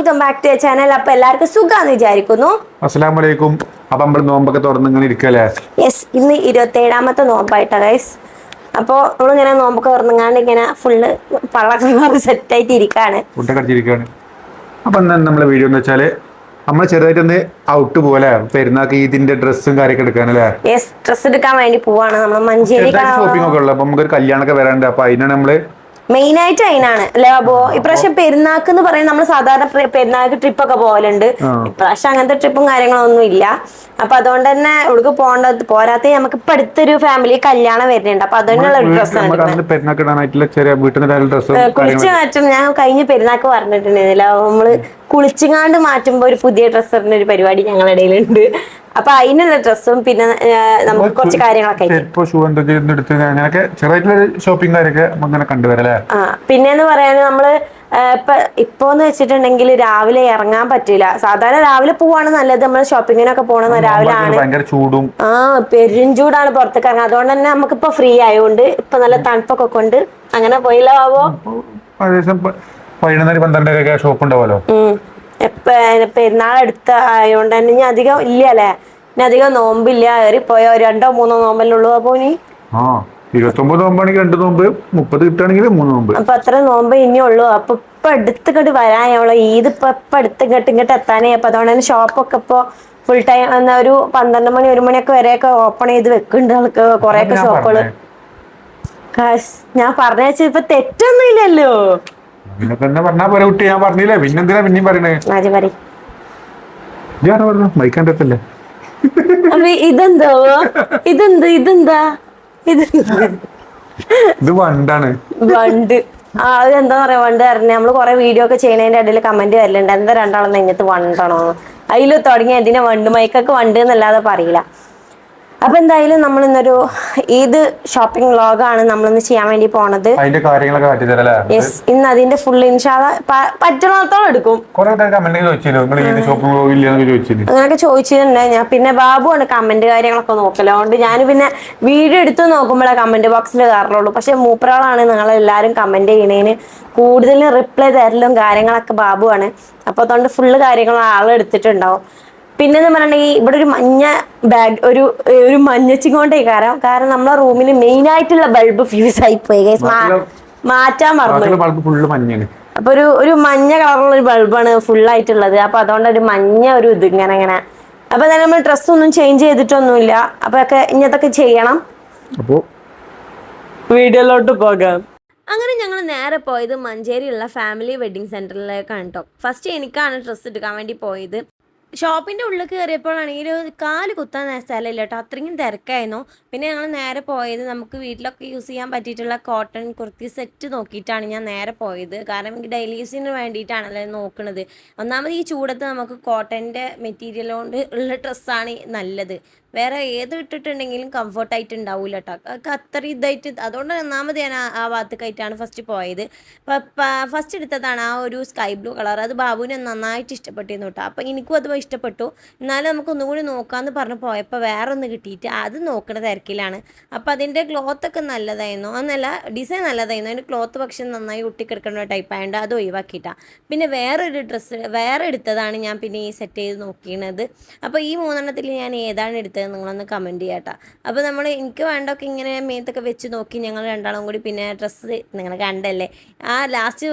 Welcome back to channel അപ്പൊ എല്ലാവർക്കും സുഖാന്ന് വിചാരിക്കുന്നു. അസ്സലാം വലൈക്കും അപ്പൊ നമ്മൾ നോമ്പൊക്കെ തുറന്ന് ഇങ്ങനെ ഇരിക്കല്ലേ? യെസ് ഇന്ന് ഇരുപത്തേഴാമത്തെ നോമ്പായിട്ടാ ഗൈസ് അപ്പോൾ നമ്മളിങ്ങനെ നോമ്പൊക്കെ തുറന്നങ്ങാണ്ട് ഇങ്ങനെ ഫുള്ള് പള്ളൊക്കെ സെറ്റായിട്ട് ഇരിക്കാണ്. ഫുഡൊക്കെ അടിച്ചിരിക്കുകയാണ് അപ്പൊ ഇന്ന് നമ്മളെ വീഡിയോ എന്ന് വെച്ചാൽ നമ്മൾ ചെറുതായിട്ടൊന്ന് ഔട്ട് പോലെ പെരുന്നാൾക്ക് ഇതിന്റെ ഡ്രസ്സും കാര്യമൊക്കെ എടുക്കാനല്ലേ ഡ്രസ് എടുക്കാൻ വേണ്ടി പോവാണ്. നമ്മൾ മഞ്ചേരി ഷോപ്പിംഗ് ഒക്കെ ഉള്ളത് അപ്പൊ നമുക്കൊരു കല്യാണമൊക്കെ വരാനുണ്ട്. അപ്പൊ അതിനാണ് നമ്മൾ മെയിൻ ആയിട്ട് അതിനാണ്. അല്ലേ അപ്പോ ഇപ്രാവശ്യം പെരുന്നാക്ക് എന്ന് പറയുന്നത് നമ്മൾ സാധാരണ പെരുന്നാക്ക് പെരുന്നാൾക്ക് ട്രിപ്പ് ഒക്കെ പോകലുണ്ട്. ഇപ്രാവശ്യം അങ്ങനത്തെ ട്രിപ്പും കാര്യങ്ങളൊന്നും ഇല്ല. അപ്പൊ അതുകൊണ്ട് തന്നെ ഇവിടേക്ക് പോകേണ്ടത് പോരാത്ത നമുക്ക് ഇപ്പൊ അടുത്തൊരു ഫാമിലി കല്യാണം വരുന്നുണ്ട്. അപ്പൊ അതിനുള്ള ഡ്രസ്സാണ് ഡ്രസ്സും കുളിച്ച് മാറ്റും ഞാൻ കഴിഞ്ഞ പെരുന്നാക്ക് പറഞ്ഞിട്ടുണ്ടായിരുന്നില്ല. നമ്മൾ കുളിച്ചുങ്ങാണ്ട് മാറ്റുമ്പോ ഒരു പുതിയ ഡ്രസ്സ് ഇടുന്ന ഒരു പരിപാടി ഞങ്ങളുടെ ഇടയിലുണ്ട് അപ്പൊ അതിനുള്ള ഡ്രസ്സും പിന്നെ നമുക്ക് കുറച്ച് കാര്യങ്ങളൊക്കെ അങ്ങനെയൊക്കെ ചെറുതായിട്ടുള്ള ഷോപ്പിംഗ് കാര്യമൊക്കെ അങ്ങനെ കണ്ടുവരല്ലേ പിന്നെന്ന് പറയാന് നമ്മൾ ഇപ്പൊ ഇപ്പോന്ന് വെച്ചിട്ടുണ്ടെങ്കിൽ രാവിലെ ഇറങ്ങാൻ പറ്റില്ല സാധാരണ രാവിലെ പോവാണ് നല്ലത്. നമ്മൾ ഷോപ്പിങ്ങിനൊക്കെ പോകണം രാവിലെ ആണ്. ചൂടും. ആ പെരും ചൂടാണ് പുറത്തേക്ക് ഇറങ്ങുക അതുകൊണ്ട് തന്നെ നമുക്കിപ്പോ ഫ്രീ ആയതുകൊണ്ട് ഇപ്പൊ നല്ല തണുപ്പൊക്കെ കൊണ്ട് അങ്ങനെ പോയില്ല ബാബോ ഏകദേശം പന്ത്രണ്ടരൊക്കെ ഷോപ്പ് ഉണ്ടാവുമല്ലോ? ഉം. പെരുന്നാൾ അടുത്ത ആയതുകൊണ്ട് തന്നെ ഇനി അധികം ഇല്ല അല്ലേ ഇനി അധികം നോമ്പില്ല. ഏറിപ്പോയോ രണ്ടോ മൂന്നോ നോമ്പല്ലേ ഉള്ളൂ. അപ്പൊ ഇനി ആ ഇരുപത്തൊമ്പത് നോമ്പാണെങ്കിൽ രണ്ട് നോമ്പ് മുപ്പത് കിട്ടുകയാണെങ്കിൽ മൂന്ന് നോമ്പ്. അപ്പൊ അത്ര നോമ്പ് ഇനി ഉള്ളൂ. അപ്പൊ ഇപ്പൊ അടുത്തിങ്ങോട്ട് വരാനുള്ള ഈദ് ഇപ്പൊ ഇപ്പൊ അടുത്ത് ഇങ്ങോട്ട് ഇങ്ങോട്ട് എത്താനേ. അപ്പൊ അതുകൊണ്ട് തന്നെ ഷോപ്പൊക്കെ ഇപ്പൊ ഫുൾ ടൈം എന്നാ ഒരു പന്ത്രണ്ട് മണി ഒരു മണിയൊക്കെ വരെയൊക്കെ ഓപ്പൺ ചെയ്ത് വെക്കുന്നുണ്ട് ആൾക്ക് കൊറേ ഒക്കെ ഞാൻ ഷോപ്പുകൾ വെച്ചാൽ പറഞ്ഞ. ഇപ്പൊ തെറ്റൊന്നും ഇല്ലല്ലോ. പിന്നെ തന്നെ പറഞ്ഞാ പോലെ കുട്ടി ഞാൻ പറഞ്ഞില്ലേ? പിന്നെന്തിനാ പിന്നെയും പറയണേ? മാജി പറ ഞാൻ പറഞ്ഞു? മൈക്കാന്റെ അടുത്തല്ലേ? ഇതെന്തോ ഇതെന്ത് ഇതെന്താ? ഇത് ഇത് വണ്ടാണ്. വണ്ട്. ആ അത് എന്താ പറയാ? വണ്ട് തരണേ നമ്മൾ കൊറേ വീഡിയോ ഒക്കെ ചെയ്യുന്നതിന്റെ ഇടയിൽ കമന്റ് വരലുണ്ട്. എന്താ രണ്ടാളും നെഞ്ഞത്ത് വണ്ടാണോ? അതിൽ തുടങ്ങി എന്തിനാ വണ്ട്? മൈക്കൊക്കെ വണ്ട് എന്നല്ലാതെ പറയില്ല. അപ്പൊ എന്തായാലും നമ്മൾ ഇന്നൊരു ഏത് ഷോപ്പിംഗ് വ്ളോഗാണ് നമ്മളിന്ന് ചെയ്യാൻ വേണ്ടി പോണത്? അതിന്റെ കാര്യങ്ങളൊക്കെ യെസ് ഇന്ന് അതിന്റെ ഫുൾ ഇൻഷാദ പറ്റണത്തോളം എടുക്കും. അങ്ങനെയൊക്കെ ചോദിച്ചിട്ടുണ്ട്. ഞാൻ പിന്നെ ബാബുവാണ് കമന്റ് കാര്യങ്ങളൊക്കെ നോക്കൽ. അതുകൊണ്ട് ഞാൻ പിന്നെ വീഡിയോ എടുത്ത് നോക്കുമ്പോഴേ കമന്റ് ബോക്സിൽ കയറുള്ളൂ പക്ഷെ മൂപ്പറാളാണ് നിങ്ങൾ എല്ലാവരും കമന്റ് ചെയ്യണേന് കൂടുതലും റിപ്ലൈ തരലും കാര്യങ്ങളൊക്കെ ബാബുവാണ് അപ്പൊ അതുകൊണ്ട് ഫുള്ള് കാര്യങ്ങൾ ആളെടുത്തിട്ടുണ്ടാവും പിന്നെ എന്ന് പറഞ്ഞിട്ടുണ്ടെങ്കിൽ ഇവിടെ ഒരു മഞ്ഞ ബാഗ് ഒരു ഒരു മഞ്ഞച്ചിങ്ങോണ്ടേ കാരണം കാരണം നമ്മളെ റൂമിന് മെയിൻ ആയിട്ടുള്ള ബൾബ് ഫ്യൂസ് ആയി പോയി guys. മാറ്റാൻ മറന്നു മഞ്ഞാണ് അപ്പൊ ഒരു ഒരു മഞ്ഞ കളറുള്ള ഒരു ബൾബാണ് ഫുൾ ആയിട്ടുള്ളത്. അപ്പൊ അതുകൊണ്ട് ഒരു മഞ്ഞ ഒരു ഇത് ഇങ്ങനെ ഇങ്ങനെ. അപ്പൊ തന്നെ നമ്മൾ ഡ്രസ് ഒന്നും ചേഞ്ച് ചെയ്തിട്ടൊന്നുമില്ല. അപ്പൊ ഒക്കെ അതൊക്കെ ചെയ്യണം. അപ്പോ വീഡിയോയിലോട്ട് പോകാം. അങ്ങനെ ഞങ്ങൾ നേരെ പോയത് മഞ്ചേരിയുള്ള ഫാമിലി വെഡിങ് സെന്ററിലേക്കാണ് കേട്ടോ ഫസ്റ്റ് എനിക്കാണ് ഡ്രസ്സ് എടുക്കാൻ വേണ്ടി പോയത്. ഷോപ്പിന്റെ ഉള്ളിൽ കയറിയപ്പോഴാണെങ്കിൽ കാൽ കുത്താൻ സ്ഥലമില്ല കേട്ടോ അത്രയും തിരക്കായിരുന്നു. പിന്നെ ഞങ്ങൾ നേരെ പോയത് നമുക്ക് വീട്ടിലൊക്കെ യൂസ് ചെയ്യാൻ പറ്റിയിട്ടുള്ള കോട്ടൺ കുർത്തി സെറ്റ് നോക്കിയിട്ടാണ് ഞാൻ നേരെ പോയത്. കാരണം എനിക്ക് ഡെയിലി യൂസിന് വേണ്ടിയിട്ടാണല്ലോ നോക്കുന്നത് ഒന്നാമത് ഈ ചൂടത്ത് നമുക്ക് കോട്ടന്റെ മെറ്റീരിയൽ കൊണ്ട് ഉള്ള ഡ്രസ്സാണ് നല്ലത്. വേറെ ഏത് ഇട്ടിട്ടുണ്ടെങ്കിലും കംഫർട്ടായിട്ട് ഉണ്ടാവില്ല കേട്ടോ അതൊക്കെ അത്ര ഇതായിട്ട് അതുകൊണ്ട് ഒന്നാമത് ഞാൻ ആ- ഭാഗത്തേക്കായിട്ടാണ് ഫസ്റ്റ് പോയത്. ഫസ്റ്റ് എടുത്തതാണ് ആ ഒരു സ്കൈ ബ്ലൂ കളർ അത് ബാബുവിനെ നന്നായിട്ട് ഇഷ്ടപ്പെട്ടിരുന്നു കേട്ടോ അപ്പം എനിക്കും അത് ഇഷ്ടപ്പെട്ടു. എന്നാലും നമുക്ക് ഒന്നുകൂടി നോക്കാമെന്ന് പറഞ്ഞ് പോയപ്പോൾ വേറെ ഒന്ന് കിട്ടിയിട്ട് അത് നോക്കണ തിരക്കിലാണ്. അപ്പോൾ അതിന്റെ ക്ലോത്തൊക്കെ നല്ലതായിരുന്നു. എന്നല്ല ഡിസൈൻ നല്ലതായിരുന്നു. അതിന്റെ ക്ലോത്ത് പക്ഷെ നന്നായി ഒട്ടിക്കിടക്കുന്ന ടൈപ്പ് ആയതുകൊണ്ട് അത് ഒഴിവാക്കിയിട്ടാണ് പിന്നെ വേറൊരു ഡ്രസ്സ് വേറെ എടുത്തതാണ് ഞാൻ പിന്നെ ഈ സെറ്റ് ചെയ്ത് നോക്കിയത് അപ്പോൾ ഈ മൂന്നെണ്ണത്തിൽ ഞാൻ ഏതാണ് എടുത്തത്? നിങ്ങളൊന്ന് കമന്റ് ചെയ്യാട്ടോ. അപ്പോൾ നമ്മൾ എനിക്ക് വേണ്ടൊക്കെ ഇങ്ങനെ മേത്തൊക്കെ വെച്ച് നോക്കി ഞങ്ങൾ രണ്ടാളും കൂടി പിന്നെ ഡ്രസ്സ് നിങ്ങൾ കണ്ടല്ലേ? ആ ലാസ്റ്റ്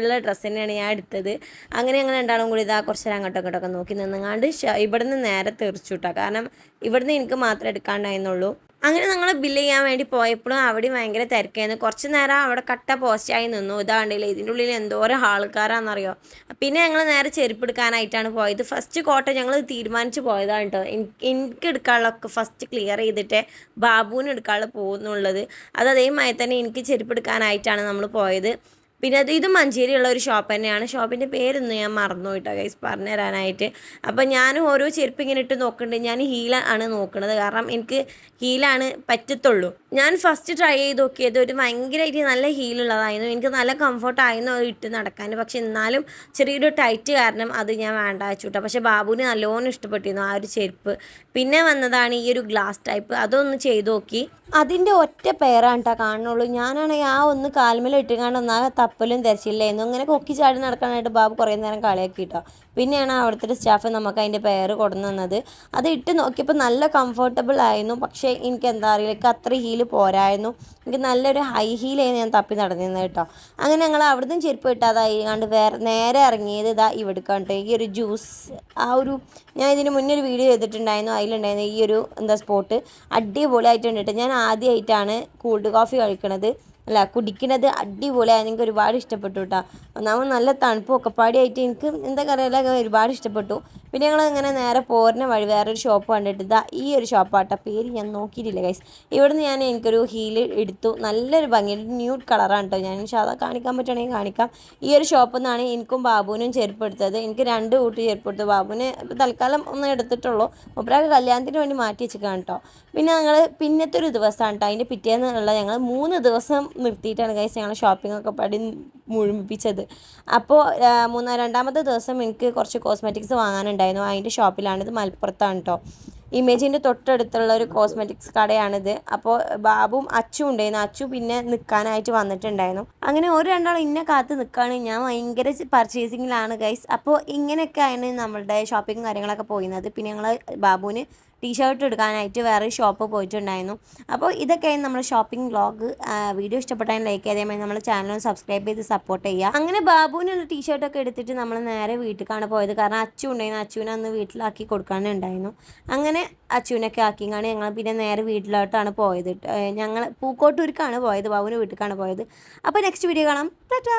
ഉള്ള ഡ്രസ്സ് തന്നെയാണ് ഞാൻ എടുത്തത്. അങ്ങനെ ഞങ്ങൾ രണ്ടാളും കൂടി ഇതാ കുറച്ച് നേരം അങ്ങോട്ടും ഇങ്ങോട്ടൊക്കെ നോക്കി നിന്നങ്ങാണ്ട് ഇവിടുന്ന് നേരെ തെറിച്ചു കാരണം ഇവിടുന്ന് എനിക്ക് മാത്രമേ എടുക്കാണ്ടായിരുന്നുള്ളൂ. അങ്ങനെ ഞങ്ങൾ ബില്ല് ചെയ്യാൻ വേണ്ടി പോയപ്പോഴും അവിടെ ഭയങ്കര തിരക്കായിരുന്നു. കുറച്ച് നേരം അവിടെ കട്ട പോസ്റ്റായി നിന്നു. ഇതാണ്ടില്ല ഇതിന്റെ ഉള്ളിൽ എന്തോരം ആൾക്കാരാണെന്നറിയോ? പിന്നെ ഞങ്ങൾ നേരെ ചെരുപ്പ് എടുക്കാനായിട്ടാണ് പോയത്. ഫസ്റ്റ് കോട്ട ഞങ്ങൾ തീരുമാനിച്ച് പോയതാണ് കേട്ടോ എനിക്ക് എടുക്കാനുള്ളതൊക്കെ ഫസ്റ്റ് ക്ലിയർ ചെയ്തിട്ട് ബാബുവിന് എടുക്കാനുള്ള പോകുന്നുള്ളത് അത് അതേമാതിരി തന്നെ എനിക്ക് ചെരുപ്പ് എടുക്കാനായിട്ടാണ് നമ്മൾ പോയത്. പിന്നെ അത് ഇത് മഞ്ചേരിയുള്ള ഒരു ഷോപ്പ് തന്നെയാണ്. ഷോപ്പിന്റെ പേരൊന്നും ഞാൻ മറന്നു കേട്ടോ ഗൈസ് പറഞ്ഞു തരാനായിട്ട് അപ്പം ഞാനും ഓരോ ചെരുപ്പ് ഇങ്ങനെ ഇട്ട് നോക്കുന്നുണ്ട്. ഞാൻ ഹീല ആണ് നോക്കുന്നത്. കാരണം എനിക്ക് ഹീലാണ് പറ്റത്തുള്ളൂ. ഞാൻ ഫസ്റ്റ് ട്രൈ ചെയ്ത് നോക്കിയത് ഒരു ഭയങ്കരമായിട്ട് നല്ല ഹീലുള്ളതായിരുന്നു എനിക്ക് നല്ല കംഫർട്ടായിരുന്നു അത് ഇട്ട് നടക്കാൻ. പക്ഷെ എന്നാലും ചെറിയൊരു ടൈറ്റ് കാരണം അത് ഞാൻ വേണ്ട വെച്ചു കേട്ടോ പക്ഷെ ബാബുവിന് നല്ലോണം ഇഷ്ടപ്പെട്ടിരുന്നു ആ ഒരു ചെരുപ്പ്. പിന്നെ വന്നതാണ് ഈ ഒരു ഗ്ലാസ് ടൈപ്പ് അതൊന്ന് ചെയ്ത് നോക്കി. അതിന്റെ ഒറ്റ പേരാണ് കേട്ടോ കാണുന്നുള്ളൂ. ഞാനാണെങ്കിൽ ആ ഒന്ന് കാൽമേലിട്ട് കാണുന്ന ഒന്നാകെ തപ്പലും എന്നും ഇങ്ങനെ കൊക്കി ചാടി നടക്കാനായിട്ട് ബാബു കുറേ നേരം കളിയാക്കി കേട്ടോ പിന്നെയാണ് അവിടുത്തെ സ്റ്റാഫ് നമുക്ക് അതിന്റെ പേര് കൊടുന്നു തന്നത്. അത് ഇട്ട് നോക്കിയപ്പോൾ നല്ല കംഫർട്ടബിൾ ആയിരുന്നു. പക്ഷേ എനിക്ക് എന്താ അറിയില്ല എനിക്ക് അത്ര ഹീൽ പോരായിരുന്നു. എനിക്ക് നല്ലൊരു ഹൈ ഹീലായിരുന്നു ഞാൻ തപ്പി നടന്നിരുന്നത് കേട്ടോ അങ്ങനെ ഞങ്ങൾ അവിടുന്ന് ചെരുപ്പ് കിട്ടാതായി കണ്ട് വേറെ നേരെ ഇറങ്ങിയത് ഇതാ ഇവിടെ കണ്ടോ. ഈ ഒരു ജ്യൂസ് ആ ഒരു ഞാൻ ഇതിന് മുന്നേ ഒരു വീഡിയോ ചെയ്തിട്ടുണ്ടായിരുന്നു. അതിലുണ്ടായിരുന്നു ഈ ഒരു എന്താ സ്പോട്ട് അടിപൊളിയായിട്ടുണ്ട് കേട്ടോ ഞാൻ ആദ്യമായിട്ടാണ് കൂൾഡ് കോഫി കഴിക്കണത്. അല്ല കുടിക്കണത് അടിപൊളിയായി എനിക്ക് ഒരുപാട് ഇഷ്ടപ്പെട്ടു കേട്ടോ ഒന്നാമത് നല്ല തണുപ്പൊക്കെ പാടിയായിട്ട് എനിക്ക് എന്താ പറയുക ഒരുപാട് ഇഷ്ടപ്പെട്ടു. പിന്നെ ഞങ്ങൾ ഇങ്ങനെ നേരെ പോരുന്ന വഴി വേറൊരു ഷോപ്പ് കണ്ടിട്ട് ഇതാ ഈ ഒരു ഷോപ്പാട്ട പേര് ഞാൻ നോക്കിയിട്ടില്ല ഗൈസ് ഇവിടുന്ന് ഞാൻ എനിക്കൊരു ഹീൽ എടുത്തു. നല്ലൊരു ഭംഗിയുണ്ട്. ന്യൂഡ് കളറാണ് കേട്ടോ ഞാൻ സാധാ കാണിക്കാൻ പറ്റുകയാണെങ്കിൽ കാണിക്കാം. ഈ ഒരു ഷോപ്പിൽ നിന്നാണ് എനിക്കും ബാബുവിനും ചെരുപ്പ് എടുത്തത്. എനിക്ക് രണ്ട് കൂട്ടി ചെരുപ്പ് എടുത്തു. ബാബുവിന് തൽക്കാലം ഒന്നും എടുത്തിട്ടുള്ളൂ. ഒപ്പരാക്ക് കല്യാണത്തിന് വേണ്ടി മാറ്റി വെച്ചിരിക്കുകയാണ് കേട്ടോ പിന്നെ ഞങ്ങൾ പിന്നത്തെ ഒരു ദിവസമാണ് കേട്ടോ അതിന്റെ പിറ്റേന്നുള്ള ഞങ്ങൾ മൂന്ന് ദിവസം നിർത്തിയിട്ടാണ് ഗൈസ് ഞങ്ങൾ ഷോപ്പിംഗ് ഒക്കെ പടി മുഴുമിപ്പിച്ചത്. അപ്പോൾ മൂന്നാം രണ്ടാമത്തെ ദിവസം എനിക്ക് കുറച്ച് കോസ്മെറ്റിക്സ് വാങ്ങാനുണ്ടായിരുന്നു. അതിന്റെ ഷോപ്പിലാണിത്. മലപ്പുറത്താണ് കേട്ടോ ഇമേജിന്റെ തൊട്ടടുത്തുള്ള ഒരു കോസ്മെറ്റിക്സ് കടയാണിത്. അപ്പോൾ ബാബും അച്ചു ഉണ്ടായിരുന്നു. അച്ചു പിന്നെ നിൽക്കാനായിട്ട് വന്നിട്ടുണ്ടായിരുന്നു. അങ്ങനെ ഒരു രണ്ടാളും ഇന്നെ കാത്ത് നിൽക്കുകയാണ് ഞാൻ ഭയങ്കര പർച്ചേസിങ്ങിലാണ് ഗൈസ് അപ്പോൾ ഇങ്ങനെയൊക്കെയാണ് നമ്മളുടെ ഷോപ്പിംഗ് കാര്യങ്ങളൊക്കെ പോയിരുന്നത്. പിന്നെ ഞങ്ങൾ ബാബുവിന് ടീഷർട്ട് എടുക്കാനായിട്ട് വേറെ ഷോപ്പ് പോയിട്ടുണ്ടായിരുന്നു. അപ്പോൾ ഇതൊക്കെയാണ് നമ്മുടെ ഷോപ്പിംഗ് വ്ലോഗ് വീഡിയോ ഇഷ്ടപ്പെട്ടാൽ ലൈക്ക് ചെയ്തേമായി നമ്മുടെ ചാനൽ സബ്സ്ക്രൈബ് ചെയ്ത് സപ്പോർട്ട് ചെയ്യുക. അങ്ങനെ ബാബുവിനുള്ള ടീഷർട്ടൊക്കെ എടുത്തിട്ട് നമ്മൾ നേരെ വീട്ടിലേക്കാണ് പോയത്. കാരണം അച്ചു ഉണ്ടായിരുന്നു. അച്ചുവിനെ അന്ന് വീട്ടിലാക്കി കൊടുക്കാനുണ്ടായിരുന്നു അങ്ങനെ അച്ചുവിനൊക്കെ ആക്കിങ്ങാണ് ഞങ്ങൾ പിന്നെ നേരെ വീട്ടിലോട്ടാണ് പോയത്. ഞങ്ങൾ പൂക്കോട്ടൂർക്കാണ് പോയത്. ബാബുവിന്റെ വീട്ടിലേക്കാണ് പോയത്. അപ്പോൾ നെക്സ്റ്റ് വീഡിയോ കാണാം. ടാറ്റാ